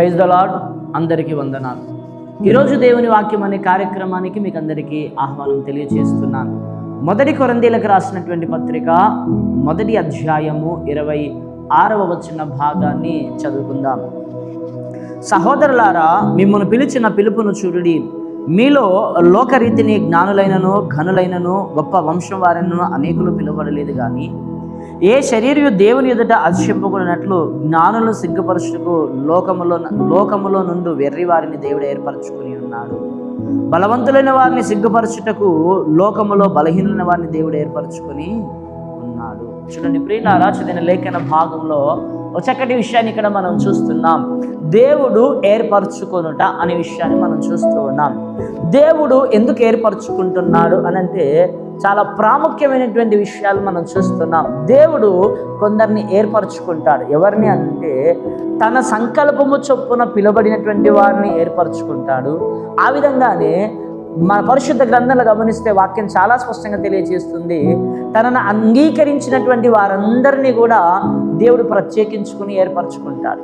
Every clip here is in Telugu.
ప్రైజ్ ద లాడ్ అందరికీ వందనాలు. ఈరోజు దేవుని వాక్యం అనే కార్యక్రమానికి మీకు అందరికీ ఆహ్వానం తెలియజేస్తున్నాను. మొదటి కొరందీలకు రాసినటువంటి పత్రిక మొదటి అధ్యాయము ఇరవై ఆరవ వచ్చిన భాగాన్ని చదువుకుందాం. సహోదరులారా మిమ్మల్ని పిలిచిన పిలుపును చూడుడి. మీలో లోకరీతిని జ్ఞానులైనను ఘనులైనను గొప్ప వంశం వారినను అనేకులు పిలువడలేదు కానీ ఏ శరీరయు దేవుని ఎదుట అతిశింపకున్నట్లు జ్ఞానులను సిగ్గుపరచుటకు లోకములో లోకములో నుండి వెర్రి వారిని దేవుడు ఏర్పరచుకుని ఉన్నాడు. బలవంతులైన వారిని సిగ్గుపరచుటకు లోకములో బలహీనులైన వారిని దేవుడు ఏర్పరచుకొని చూడండి ప్రియులారా చదివిన లేఖన భాగంలో ఒక చక్కటి విషయాన్ని ఇక్కడ మనం చూస్తున్నాం. దేవుడు ఏర్పరచుకొనుట అనే విషయాన్ని మనం చూస్తూ ఉన్నాం. దేవుడు ఎందుకు ఏర్పరచుకుంటున్నాడు అని అంటే చాలా ప్రాముఖ్యమైనటువంటి విషయాలు మనం చూస్తున్నాం. దేవుడు కొందరిని ఏర్పరచుకుంటాడు. ఎవరిని అంటే తన సంకల్పము చొప్పున పిలువబడినటువంటి వారిని ఏర్పరచుకుంటాడు. ఆ విధంగానే మన పరిశుద్ధ గ్రంథాలు గమనిస్తే వాక్యం చాలా స్పష్టంగా తెలియజేస్తుంది తనను అంగీకరించినటువంటి వారందరినీ కూడా దేవుడు ప్రత్యేకించుకుని ఏర్పరచుకుంటాడు.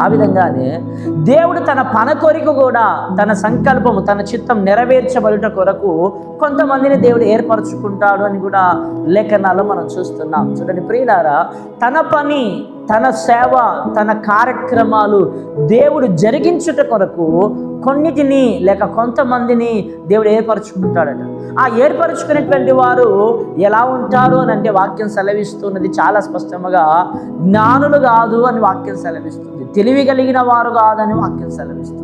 ఆ విధంగానే దేవుడు తన పన కొరకు కూడా తన సంకల్పము తన చిత్తం నెరవేర్చబడుట కొరకు కొంతమందిని దేవుడు ఏర్పరచుకుంటాడు అని కూడా లేఖనాలు మనం చూస్తున్నాం. చూడండి ప్రియులారా తన పని తన సేవ తన కార్యక్రమాలు దేవుడు జరిగించుట కొరకు కొన్నిటిని లేక కొంతమందిని దేవుడు ఏర్పరచుకుంటాడట. ఆ ఏర్పరచుకునేటువంటి వారు ఎలా ఉంటారు అని అంటే వాక్యం సెలవిస్తున్నది చాలా స్పష్టంగా జ్ఞానులు కాదు అని వాక్యం సెలవిస్తుంది. తెలివి కలిగిన వారు కాదని వాక్యం సెలవిస్తుంది.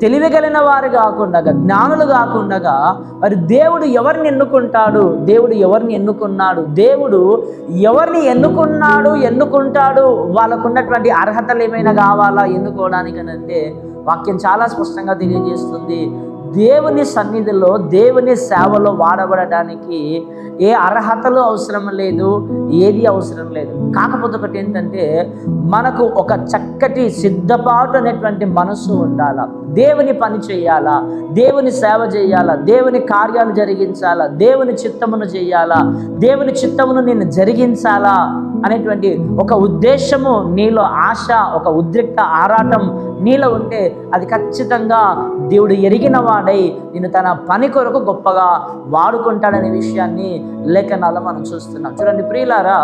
తెలివి కలిగిన వారు కాకుండా జ్ఞానులు కాకుండా మరి దేవుడు ఎవరిని ఎన్నుకుంటాడు? దేవుడు ఎవరిని ఎన్నుకున్నాడు? దేవుడు ఎవరిని ఎన్నుకున్నాడు ఎన్నుకుంటాడు? వాళ్ళకు ఉన్నటువంటి అర్హతలు ఏమైనా కావాలా ఎన్నుకోవడానికి అని అంటే వాక్యం చాలా స్పష్టంగా తెలియజేస్తుంది. దేవుని సన్నిధిలో దేవుని సేవలో వాడబడటానికి ఏ అర్హతలు అవసరం లేదు ఏది అవసరం లేదు. కాకపోతే ఒకటి ఏంటంటే మనకు ఒక చక్కటి సిద్ధపాటు అనేటువంటి మనసు ఉండాలి? దేవుని పని చేయాలా? దేవుని సేవ చేయాలా? దేవుని కార్యాలు జరిగించాలా? దేవుని చిత్తమును చేయాలా? దేవుని చిత్తమును నేను జరిగించాలా? అనేటువంటి ఒక ఉద్దేశము నీలో ఆశ ఒక ఉద్రిక్త ఆరాటం నీలో ఉంటే అది ఖచ్చితంగా దేవుడు ఎరిగిన వాడై నేను తన పని కొరకు గొప్పగా వాడుకుంటాడనే విషయాన్ని లేఖనాల్లో మనం చూస్తున్నాం. చూడండి ప్రియులారా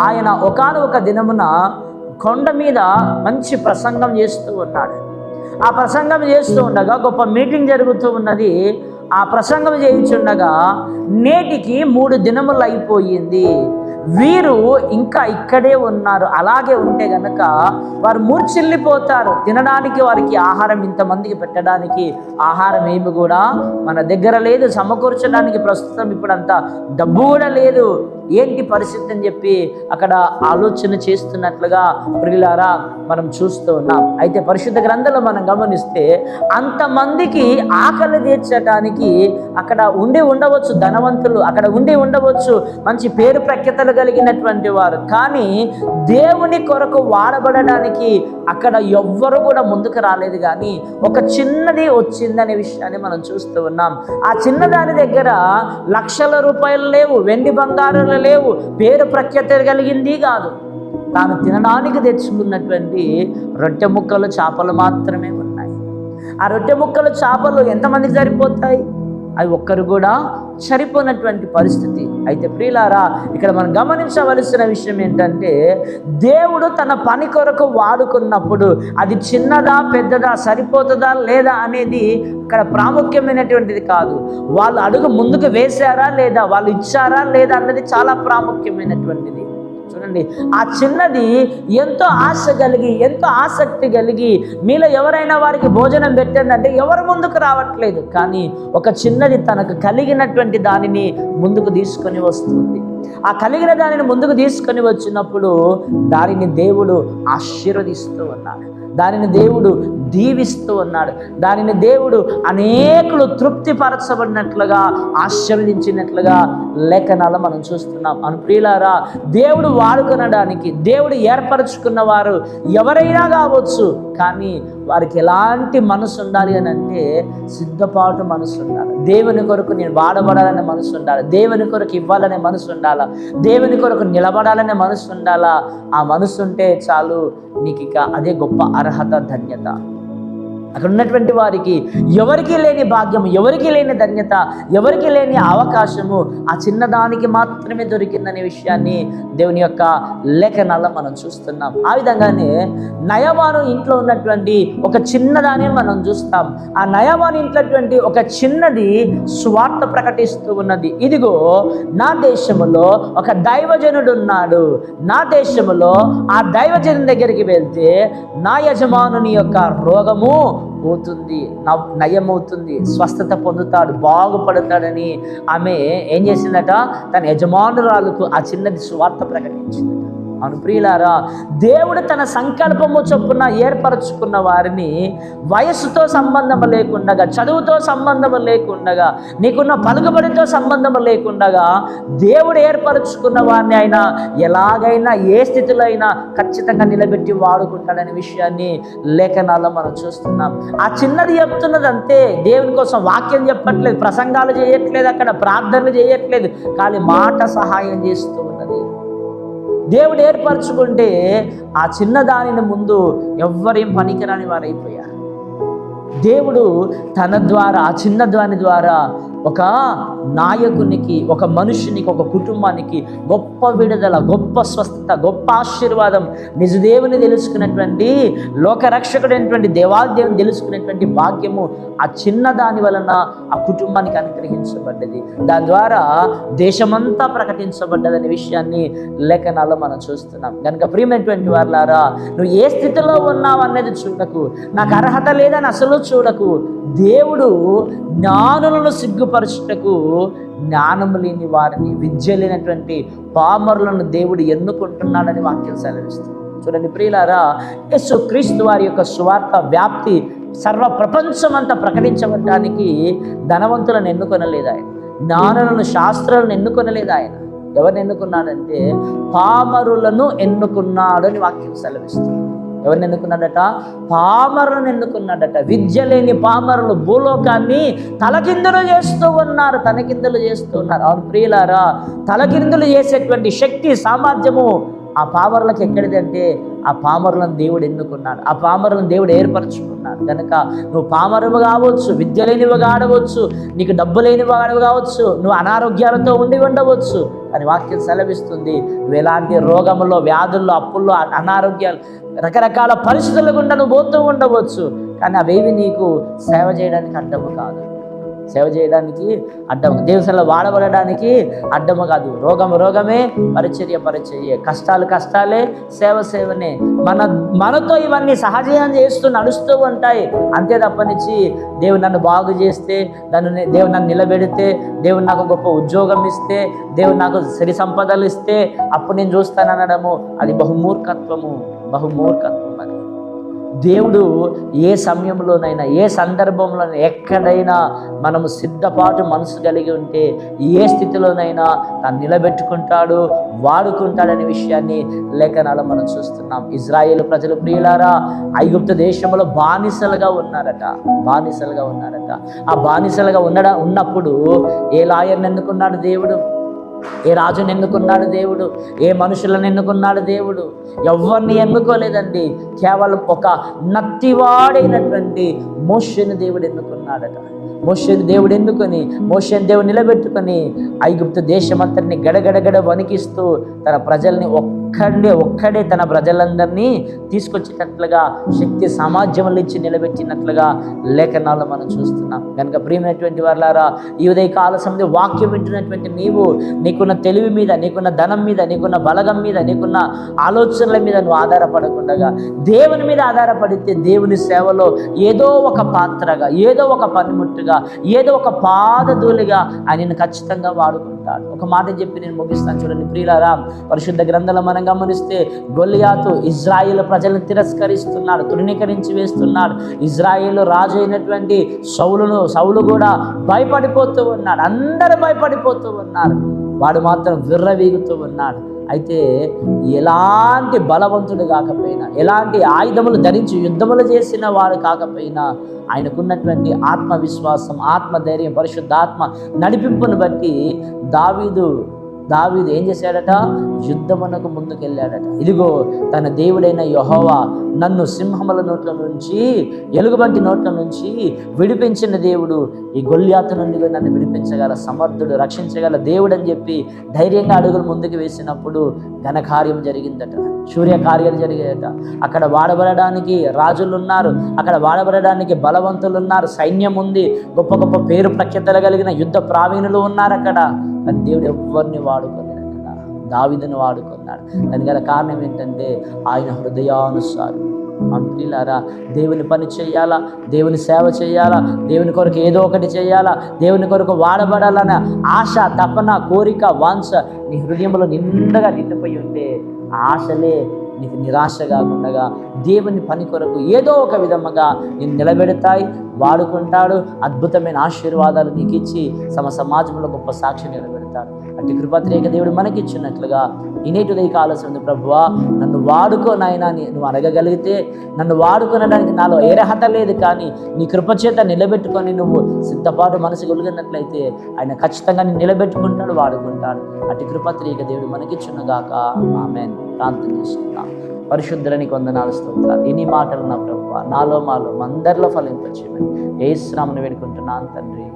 ఆయన ఒకనొక దినమున కొండ మీద మంచి ప్రసంగం చేస్తూ ఉన్నాడు. ఆ ప్రసంగం చేస్తూ ఉండగా గొప్ప మీటింగ్ జరుగుతూ ఉన్నది. ఆ ప్రసంగం చేయించుండగా నేటికి మూడు దినములు అయిపోయింది. వీరు ఇంకా ఇక్కడే ఉన్నారు. అలాగే ఉంటే గనక వారు మూర్చిల్లిపోతారు తినడానికి వారికి ఆహారం ఇంతమందికి పెట్టడానికి ఆహారం ఏమి కూడా మన దగ్గర లేదు. సమకూర్చడానికి ప్రస్తుతం ఇప్పుడంతా డబ్బు కూడా లేదు. ఏంటి పరిస్థితి అని చెప్పి అక్కడ ఆలోచన చేస్తున్నట్లుగా ప్రియులారా మనం చూస్తూ ఉన్నాం. అయితే పరిశుద్ధ గ్రంథంలో మనం గమనిస్తే అంతమందికి ఆకలి తీర్చడానికి అక్కడ ఉండి ఉండవచ్చు ధనవంతులు అక్కడ ఉండి ఉండవచ్చు మంచి పేరు ప్రఖ్యతలు కలిగినటువంటి వారు. కానీ దేవుని కొరకు వాడబడడానికి అక్కడ ఎవ్వరు కూడా ముందుకు రాలేదు కానీ ఒక చిన్నది వచ్చిందనే విషయాన్ని మనం చూస్తూ ఉన్నాం. ఆ చిన్నదాని దగ్గర లక్షల రూపాయలు లేవు వెండి బంగారాలు లేవు. పేరు ప్రఖ్యాత కలిగింది కాదు. తాను తినడానికి తెచ్చుకున్నటువంటి రొట్టె ముక్కలు చేపలు మాత్రమే ఉన్నాయి. ఆ రొట్టె ముక్కలు చేపలు ఎంతమందికి సరిపోతాయి? అవి ఒక్కరు కూడా సరిపోనటువంటి పరిస్థితి. అయితే ప్రియులారా ఇక్కడ మనం గమనించవలసిన విషయం ఏంటంటే దేవుడు తన పని కొరకు వాడుకున్నప్పుడు అది చిన్నదా పెద్దదా సరిపోతుందా లేదా అనేది ఇక్కడ ప్రాముఖ్యమైనటువంటిది కాదు. వాళ్ళు అడుగు ముందుకు వేశారా లేదా వాళ్ళు ఇచ్చారా లేదా అన్నది చాలా ప్రాముఖ్యమైనటువంటిది. చూడండి. ఆ చిన్నది ఎంతో ఆశ కలిగి ఎంతో ఆసక్తి కలిగి మీలో ఎవరైనా వారికి భోజనం పెట్టండి అంటే ఎవరు ముందుకు రావట్లేదు. కానీ ఒక చిన్నది తనకు కలిగినటువంటి దానిని ముందుకు తీసుకొని వస్తుంది. ఆ కలిగిన దానిని ముందుకు తీసుకొని వచ్చినప్పుడు దానిని దేవుడు ఆశీర్వదిస్తూ ఉన్నాడు దానిని దేవుడు దీవిస్తూ ఉన్నాడు. దానిని దేవుడు అనేకులు తృప్తిపరచబడినట్లుగా ఆశీర్వదించినట్లుగా లేఖనాలు మనం చూస్తున్నాం. అనుప్రియులారా దేవుడు వాడుకొనడానికి దేవుడు ఏర్పరచుకున్న వారు ఎవరైనా కావచ్చు కానీ వారికి ఎలాంటి మనసు ఉండాలి అని అంటే సిద్ధపాటు మనసు ఉండాలి. దేవుని కొరకు నేను వాడబడాలనే మనసు ఉండాలి. దేవుని కొరకు ఇవ్వాలనే మనసు ఉండాలా? దేవుని కొరకు నిలబడాలనే మనసు ఉండాలా? ఆ మనసు ఉంటే చాలు నీకు ఇక అదే గొప్ప అర్హత ధన్యత. అక్కడ ఉన్నటువంటి వారికి ఎవరికి లేని భాగ్యము ఎవరికి లేని ధన్యత ఎవరికి లేని అవకాశము ఆ చిన్నదానికి మాత్రమే దొరికిందనే విషయాన్ని దేవుని యొక్క లేఖనాల్లో మనం చూస్తున్నాం. ఆ విధంగానే నయమాను ఇంట్లో ఉన్నటువంటి ఒక చిన్నదాన్ని మనం చూస్తాం. ఆ నయమాను ఇంట్లోటువంటి ఒక చిన్నది స్వార్థ ప్రకటిస్తూ ఉన్నది. ఇదిగో నా దేశములో ఒక దైవజనుడు ఉన్నాడు. నా దేశములో ఆ దైవజను దగ్గరికి వెళ్తే నా యజమానుని యొక్క రోగము పోతుంది నవ్- నయమవుతుంది స్వస్థత పొందుతాడు బాగుపడతాడని ఆమె ఏం చేసిందట? తన యజమానురాలకు ఆ చిన్నది స్వార్థ ప్రకటించిందట. అవును ప్రియులారా దేవుడు తన సంకల్పము చొప్పున ఏర్పరచుకున్న వారిని వయస్సుతో సంబంధం లేకుండగా చదువుతో సంబంధం లేకుండగా నీకున్న పలుకుబడితో సంబంధం లేకుండగా దేవుడు ఏర్పరచుకున్న వారిని ఆయన ఎలాగైనా ఏ స్థితిలో అయినా ఖచ్చితంగా నిలబెట్టి వాడుకుంటాడనే విషయాన్ని లేఖనాల్లో మనం చూస్తున్నాం. ఆ చిన్నది చెప్తున్నది అంతే దేవుని కోసం వాక్యం చెప్పట్లేదు ప్రసంగాలు చేయట్లేదు అక్కడ ప్రార్థనలు చేయట్లేదు కానీ మాట సహాయం చేస్తూ ఉన్నది. దేవుడు ఏర్పరచుకుంటే ఆ చిన్న దానిని ముందు ఎవ్వరేం పనికిరాని వారైపోయారు. దేవుడు తన ద్వారా ఆ చిన్న దాని ద్వారా ఒక నాయకునికి ఒక మనుషునికి ఒక కుటుంబానికి గొప్ప విడుదల గొప్ప స్వస్థత గొప్ప ఆశీర్వాదం నిజదేవుని తెలుసుకున్నటువంటి లోకరక్షకుడైనటువంటి దేవాదేవుని తెలుసుకునేటువంటి భాగ్యము ఆ చిన్న దాని వలన ఆ కుటుంబానికి అనుగ్రహించబడ్డది. దాని ద్వారా దేశమంతా ప్రకటించబడ్డదనే విషయాన్ని లేఖనాల్లో మనం చూస్తున్నాం. కనుక ప్రియమైనటువంటి వాళ్ళారా నువ్వు ఏ స్థితిలో ఉన్నావు అనేది చూడకు. నాకు అర్హత లేదని అసలు చూడకు. దేవుడు జ్ఞానులను సిగ్గు మెరుగుపరచుటకు జ్ఞానము లేని వారిని విద్య లేనటువంటి పామరులను దేవుడు ఎన్నుకుంటున్నాడని వాక్యం సెలవిస్తుంది. చూడండి ప్రియులారా యేసు క్రీస్తు వారి యొక్క సువార్త వ్యాప్తి సర్వ ప్రపంచమంతా ప్రకటించబడటానికి ధనవంతులను ఎన్నుకొనలేదు ఆయన. జ్ఞానులను శాస్త్రాలను ఎన్నుకొనలేదు ఆయన. ఎవరిని ఎన్నుకున్నాడంటే పామరులను ఎన్నుకున్నాడు అని వాక్యం సెలవిస్తుంది. ఎవరిని ఎన్నుకున్నాడట? పామరులను ఎన్నుకున్నాడట. విద్య లేని పామరులు భూలోకాన్ని తలకిందులు చేస్తూ ఉన్నారు తలకిందులు చేస్తూ ఉన్నారు. అవును ప్రియులారా తలకిందులు చేసేటువంటి శక్తి సామర్థ్యము ఆ పామరులకు ఎక్కడిదంటే ఆ పామరులను దేవుడు ఎన్నుకున్నాడు. ఆ పామరులను దేవుడు ఏర్పరచు కనుక నువ్వు పామరువు కావచ్చు విద్య లేనివి కాడవచ్చు నీకు డబ్బు లేనివి ఆడవు కావచ్చు నువ్వు అనారోగ్యాలతో ఉండి ఉండవచ్చు అని వాక్యం సెలవిస్తుంది నువ్వు ఎలాంటి రోగంలో వ్యాధుల్లో అప్పుల్లో అనారోగ్యాలు రకరకాల పరిస్థితుల గుండా నువ్వు పోతూ ఉండవచ్చు కానీ అవేవి నీకు సేవ చేయడానికి అడ్డము కాదు. సేవ చేయడానికి అడ్డం దేవుసంలో వాడబడడానికి అడ్డము కాదు. రోగం రోగమే పరిచర్య పరిచర్య. కష్టాలు కష్టాలే సేవ సేవనే. మన మనతో ఇవన్నీ సహజీవనం చేస్తూ నడుస్తూ ఉంటాయి. అంతే తప్పనిచ్చి దేవుడు నన్ను బాగు చేస్తే నన్ను దేవుడు నన్ను నిలబెడితే దేవుడు నాకు గొప్ప ఉద్యోగం ఇస్తే దేవుడు నాకు సిరి సంపదలు ఇస్తే అప్పుడు నేను చూస్తాను అనడము. అది బహుమూర్ఖత్వము. బహుమూర్ఖత్వం. దేవుడు ఏ సమయంలోనైనా ఏ సందర్భంలోనైనా ఎక్కడైనా మనము సిద్ధపాటు మనసు కలిగి ఉంటే ఏ స్థితిలోనైనా తను నిలబెట్టుకుంటాడు వాడుకుంటాడనే విషయాన్ని లేఖనాలు మనం చూస్తున్నాం. ఇజ్రాయేల్ ప్రజలు ప్రియులారా ఐగుప్త దేశంలో బానిసలుగా ఉన్నారట. బానిసలుగా ఉన్నారట. ఆ బానిసలుగా ఉండడం ఉన్నప్పుడు ఏ లాయర్ని ఎన్నుకున్నాడు దేవుడు? ఏ రాజుని ఎన్నుకున్నాడు దేవుడు? ఏ మనుషులను ఎన్నుకున్నాడు దేవుడు? ఎవరిని ఎన్నుకోలేదండి? కేవలం ఒక నత్తివాడైనటువంటి మోషని దేవుడు ఎన్నుకున్నాడట. మోషని దేవుడు ఎన్నుకొని మోషని దేవుడు నిలబెట్టుకొని ఐగుప్తు దేశమంతటిని గడగడగడ వణికిస్తూ తన ప్రజల్ని ఒక్కడే ఒక్కడే తన ప్రజలందరినీ తీసుకొచ్చేటట్లుగా శక్తి సామర్థ్యములు ఇచ్చి నిలబెట్టినట్లుగా లేఖనాలు మనం చూస్తున్నాం. కనుక ప్రియమైనటువంటి వారులారా ఈ ఉదయ కాల సమయంలో వాక్యం వింటున్నటువంటి నీవు నీకున్న తెలివి మీద నీకున్న ధనం మీద నీకున్న బలగం మీద నీకున్న ఆలోచనల మీద నువ్వు ఆధారపడకుండా దేవుని మీద ఆధారపడితే దేవుని సేవలో ఏదో ఒక పాత్రగా ఏదో ఒక పనిముట్టుగా ఏదో ఒక పాదధూలిగా ఆయన ఖచ్చితంగా వాడుకుంటాడు. ఒక మాట చెప్పి నేను ముగిస్తాను. చూడండి ప్రియులారా పరిశుద్ధ గ్రంథాల మనం మనం గమనిస్తే గొలియాతు ఇజ్రాయిల్ ప్రజలను తిరస్కరిస్తున్నాడు తృణీకరించి వేస్తున్నాడు. ఇజ్రాయిల్ రాజు అయినటువంటి సౌలును సౌలు కూడా భయపడిపోతూ ఉన్నాడు. అందరూ భయపడిపోతూ ఉన్నారు. వాడు మాత్రం విర్రవీగుతూ ఉన్నాడు. అయితే ఎలాంటి బలవంతుడు కాకపోయినా ఎలాంటి ఆయుధములు ధరించి యుద్ధములు చేసిన వాడు కాకపోయినా ఆయనకున్నటువంటి ఆత్మవిశ్వాసం ఆత్మధైర్యం పరిశుద్ధాత్మ నడిపింపును బట్టి దావీదు దావీదు ఏం చేశాడట? యుద్ధమునకు ముందుకెళ్ళాడట. ఇదిగో తన దేవుడైన యహోవా నన్ను సింహముల నోట్ల నుంచి ఎలుగుబంటి నోట్ల నుంచి విడిపించిన దేవుడు. ఈ గొల్యాత నుండి నన్ను విడిపించగల సమర్థుడు రక్షించగల దేవుడు అని చెప్పి ధైర్యంగా అడుగులు ముందుకు వేసినప్పుడు ఘనకార్యం జరిగిందట. సూర్య కార్యాలు జరిగాయట. అక్కడ వాడబడడానికి రాజులు ఉన్నారు అక్కడ వాడబడడానికి బలవంతులు ఉన్నారు సైన్యం ఉంది. గొప్ప గొప్ప పేరు ప్రఖ్యాతలు కలిగిన యుద్ధ ప్రావీణులు ఉన్నారు అక్కడ. కానీ దేవుడు ఎవరిని వాడుకోలేడు దావిదని వాడుకున్నాడు. దాని గల కారణం ఏంటంటే ఆయన హృదయానుసారం అంటున్నారా దేవుని పని చేయాలా? దేవుని సేవ చేయాలా? దేవుని కొరకు ఏదో ఒకటి చేయాలా? దేవుని కొరకు వాడబడాలన్న ఆశ తపన కోరిక వాంఛ నీ హృదయంలో నిండగా నిండిపోయి ఉంటే ఆశలే నీకు నిరాశ కాకుండా దేవుని పని కొరకు ఏదో ఒక విధముగా నేను నిలబెడతాయి. వాడుకుంటాడు. అద్భుతమైన ఆశీర్వాదాలు నీకు ఇచ్చి సమ సమాజంలో గొప్ప సాక్షి నిలబెడతాడు. అటు కృపత్రేక దేవుడు మనకిచ్చినట్లుగా ఇనేటి కావాల్సి ఆలోచన ప్రభువా నన్ను వాడుకో నాయనా నువ్వు అడగగలిగితే నన్ను వాడుకునడానికి నాలో ఏ అర్హత లేదు కానీ నీ కృపచేత నిలబెట్టుకొని నువ్వు సిద్ధపాటు మనసు కలిగినట్లయితే ఆయన ఖచ్చితంగా నిలబెట్టుకుంటాడు వాడుకుంటాడు. అటు కృపత్రేక దేవుడు మనకిచ్చునుగాక ఆమెన్. ప్రాంతం చేసుకుందాం పరిశుద్ధులని కొందనాలు స్తోత్రాలు. ఇన్ని మాటలు నా ప్రభు నాలో మాలో అందరిలో ఫలింపచేయమని. ఏ శ్రామను వేడుకుంటున్నాను తండ్రి.